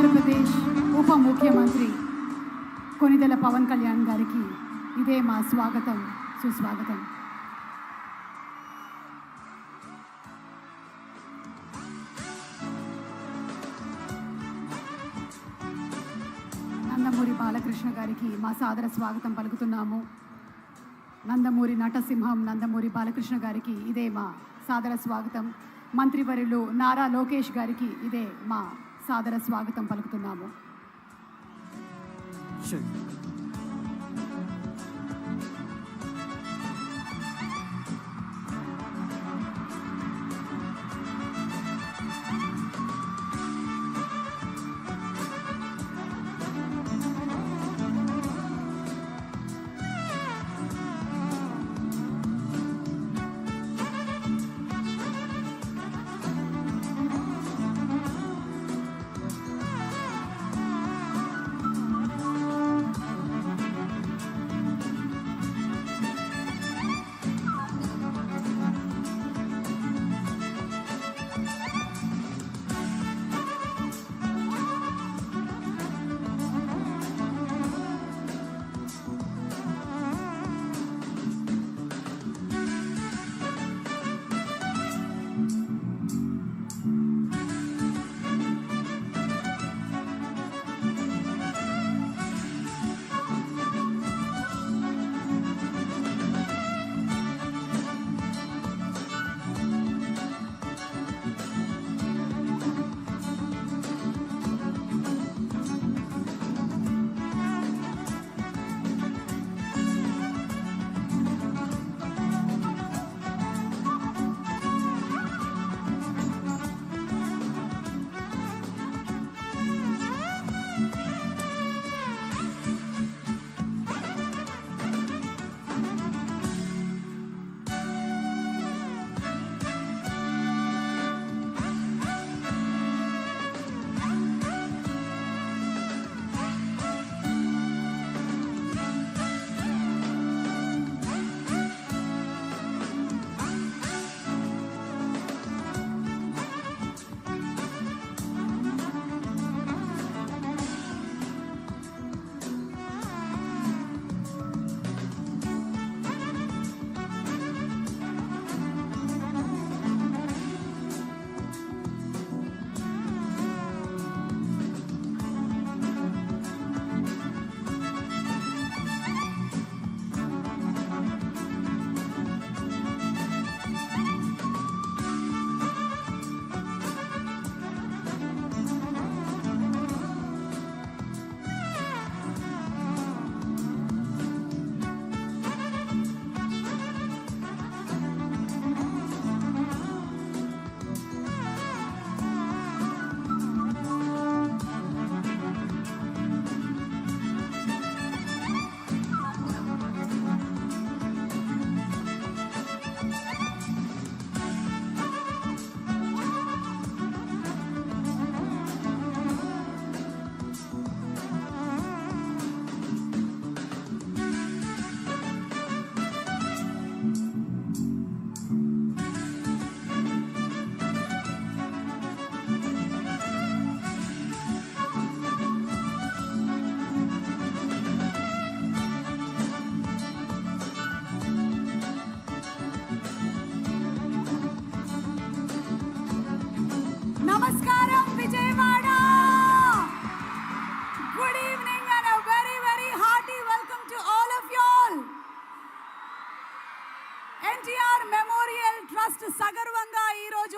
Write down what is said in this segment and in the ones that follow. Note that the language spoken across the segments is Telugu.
ఆంధ్రప్రదేశ్ ఉప ముఖ్యమంత్రి కొనిదెల పవన్ కళ్యాణ్ గారికి ఇదే మా స్వాగతం సుస్వాగతం. నందమూరి బాలకృష్ణ గారికి మా సాదర స్వాగతం పలుకుతున్నాము. నందమూరి నటసింహం నందమూరి బాలకృష్ణ గారికి ఇదే మా సాదర స్వాగతం. మంత్రివర్యులు నారా లోకేష్ గారికి ఇదే మా సాదర స్వాగతం పలుకుతున్నాము.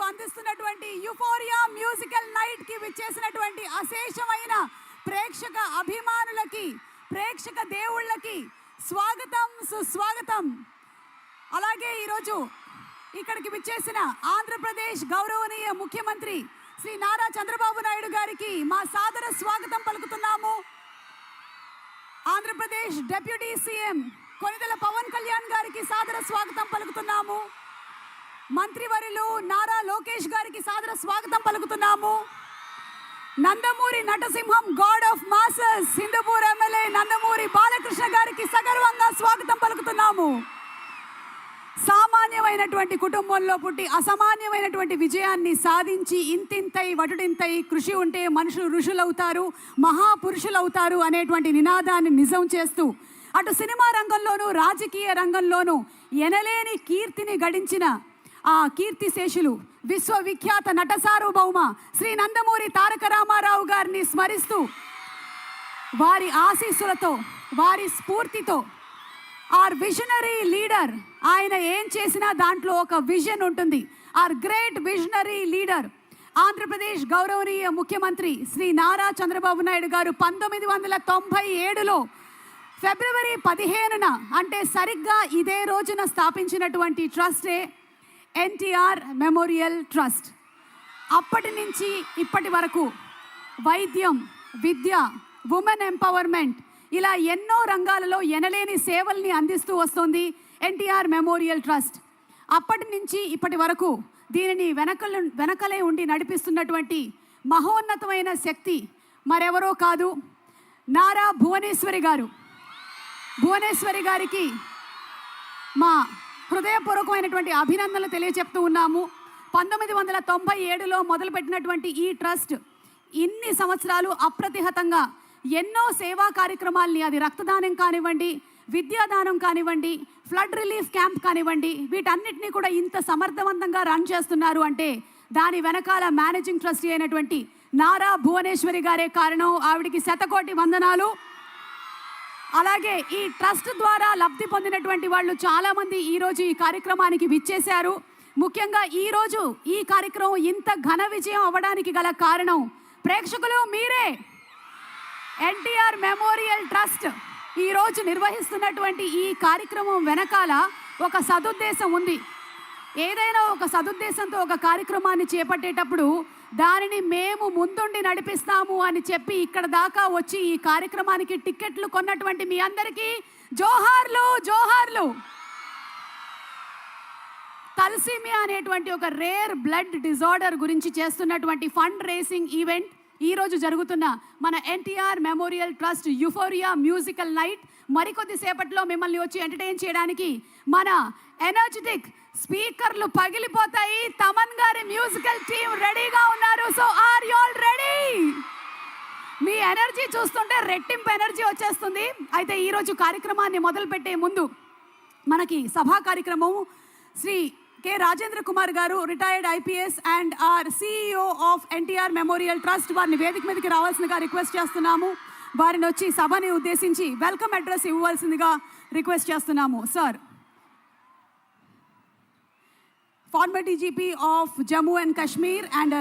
మీకు అందిస్తున్నటువంటి యుఫోరియా మ్యూజికల్ నైట్కి విచ్చేసినటువంటి అశేషమైన ప్రేక్షక అభిమానులకి ప్రేక్షక దేవుళ్ళకి స్వాగతం సుస్వాగతం. అలాగే ఈరోజు ఇక్కడికి విచ్చేసిన ఆంధ్రప్రదేశ్ గౌరవనీయ ముఖ్యమంత్రి శ్రీ నారా చంద్రబాబు నాయుడు గారికి మా సాదర స్వాగతం పలుకుతున్నాము. ఆంధ్రప్రదేశ్ డెప్యూటీ సీఎం కొనిదెల పవన్ కళ్యాణ్ గారికి సాదర స్వాగతం పలుకుతున్నాము. మంత్రివర్యులు నారా లోకేష్ గారికి సాదర స్వాగతం పలుకుతున్నాము. Nandamuri నటసింహం god of masses Hindupur MLA Nandamuri Balakrishna గారికి సగర్వంగా స్వాగతం పలుకుతున్నాము. సామాన్యమైనటువంటి కుటుంబంలో పుట్టి అసామాన్యమైనటువంటి విజయాన్ని సాధించి ఇంతింతై వటుడింతై కృషి ఉంటే మనుషులు ఋషులవుతారు మహాపురుషులవుతారు అనేటువంటి నినాదాన్ని నిజం చేస్తూ అటు సినిమా రంగంలోనూ రాజకీయ రంగంలోనూ ఎనలేని కీర్తిని గడించిన ఆ కీర్తిశేషులు విశ్వవిఖ్యాత నట సార్వభౌమ శ్రీ నందమూరి తారక రామారావు గారిని స్మరిస్తూ వారి ఆశీస్సులతో వారి స్ఫూర్తితో ఆర్ విజనరీ లీడర్. ఆయన ఏం చేసినా దాంట్లో ఒక విజన్ ఉంటుంది. Are great visionary leader. Andhra Pradesh గౌరవనీయ ముఖ్యమంత్రి శ్రీ నారా చంద్రబాబు నాయుడు గారు పంతొమ్మిది వందల తొంభై ఏడులో ఫిబ్రవరి పదిహేనున అంటే సరిగ్గా ఇదే రోజున స్థాపించినటువంటి ట్రస్టే ఎన్టీఆర్ మెమోరియల్ ట్రస్ట్. అప్పటి నుంచి ఇప్పటి వరకు వైద్యం విద్య ఉమెన్ ఎంపవర్మెంట్ ఇలా ఎన్నో రంగాలలో ఎనలేని సేవల్ని అందిస్తూ వస్తుంది ఎన్టీఆర్ మెమోరియల్ ట్రస్ట్. అప్పటి నుంచి ఇప్పటి వరకు దీనిని వెనకలు వెనకలే ఉండి నడిపిస్తున్నటువంటి మహోన్నతమైన శక్తి మరెవరో కాదు నారా భువనేశ్వరి గారు. భువనేశ్వరి గారికి మా హృదయపూర్వకమైనటువంటి అభినందనలు తెలియజెప్తూ ఉన్నాము. పంతొమ్మిది వందల తొంభై ఏడులో మొదలుపెట్టినటువంటి ఈ ట్రస్ట్ ఇన్ని సంవత్సరాలు అప్రతిహతంగా ఎన్నో సేవా కార్యక్రమాల్ని అది రక్తదానం కానివ్వండి విద్యాదానం కానివ్వండి ఫ్లడ్ రిలీఫ్ క్యాంప్ కానివ్వండి వీటన్నిటినీ కూడా ఇంత సమర్థవంతంగా రన్ చేస్తున్నారు అంటే దాని వెనకాల మేనేజింగ్ ట్రస్టీ అయినటువంటి నారా భువనేశ్వరి గారే కారణం. ఆవిడికి శతకోటి వందనాలు. అలాగే ఈ ట్రస్ట్ ద్వారా లబ్ధి పొందినటువంటి వాళ్ళు చాలామంది ఈరోజు ఈ రోజు ఈ కార్యక్రమానికి విచ్చేశారు. ముఖ్యంగా ఈరోజు ఈ కార్యక్రమం ఇంత ఘన విజయం అవ్వడానికి గల కారణం ప్రేక్షకులు మీరే. ఎన్టీఆర్ మెమోరియల్ ట్రస్ట్ ఈ రోజు నిర్వహిస్తున్నటువంటి ఈ కార్యక్రమం వెనకాల ఒక సదుద్దేశం ఉంది. ఏదైనా ఒక సదుద్దేశంతో ఒక కార్యక్రమాన్ని చేపట్టేటప్పుడు దానిని మేము ముందుండి నడిపిస్తాము అని చెప్పి ఇక్కడ దాకా వచ్చి ఈ కార్యక్రమానికి టిక్కెట్లు కొన్నటువంటి మీ అందరికీ జోహార్లు జోహార్లు. తలసీమియా అనేటువంటి ఒక రేర్ బ్లడ్ డిజార్డర్ గురించి చేస్తున్నటువంటి ఫండ్ రేసింగ్ ఈవెంట్ ఈరోజు జరుగుతున్న మన NTR memorial trust euphoria musical night మరికొద్ది సేపట్లో మిమ్మల్ని వచ్చి ఎంటర్టైన్ చేయడానికి మన ఎనర్జెటిక్ స్పీకర్లు పగిలిపోతాయి. తమన్ గారి మ్యూజికల్ టీం రెడీగా ఉన్నారు. So are you all ready me energy చూస్తుంటే రెట్టింపు ఎనర్జీ వచ్చేస్తుంది. అయితే ఈరోజు కార్యక్రమాన్ని మొదలుపెట్టే ముందు మనకి సభా కార్యక్రమం శ్రీ కె రాజేంద్ర కుమార్ గారు retired IPS and our CEO of NTR memorial trust వారిని వేదిక మీదకి రావాల్సిందిగా రిక్వెస్ట్ చేస్తున్నాము. వారిని వచ్చి సభని ఉద్దేశించి వెల్కమ్ అడ్రస్ ఇవ్వవలసిందిగా రిక్వెస్ట్ చేస్తున్నాము. Sir former DGP of Jammu and Kashmir and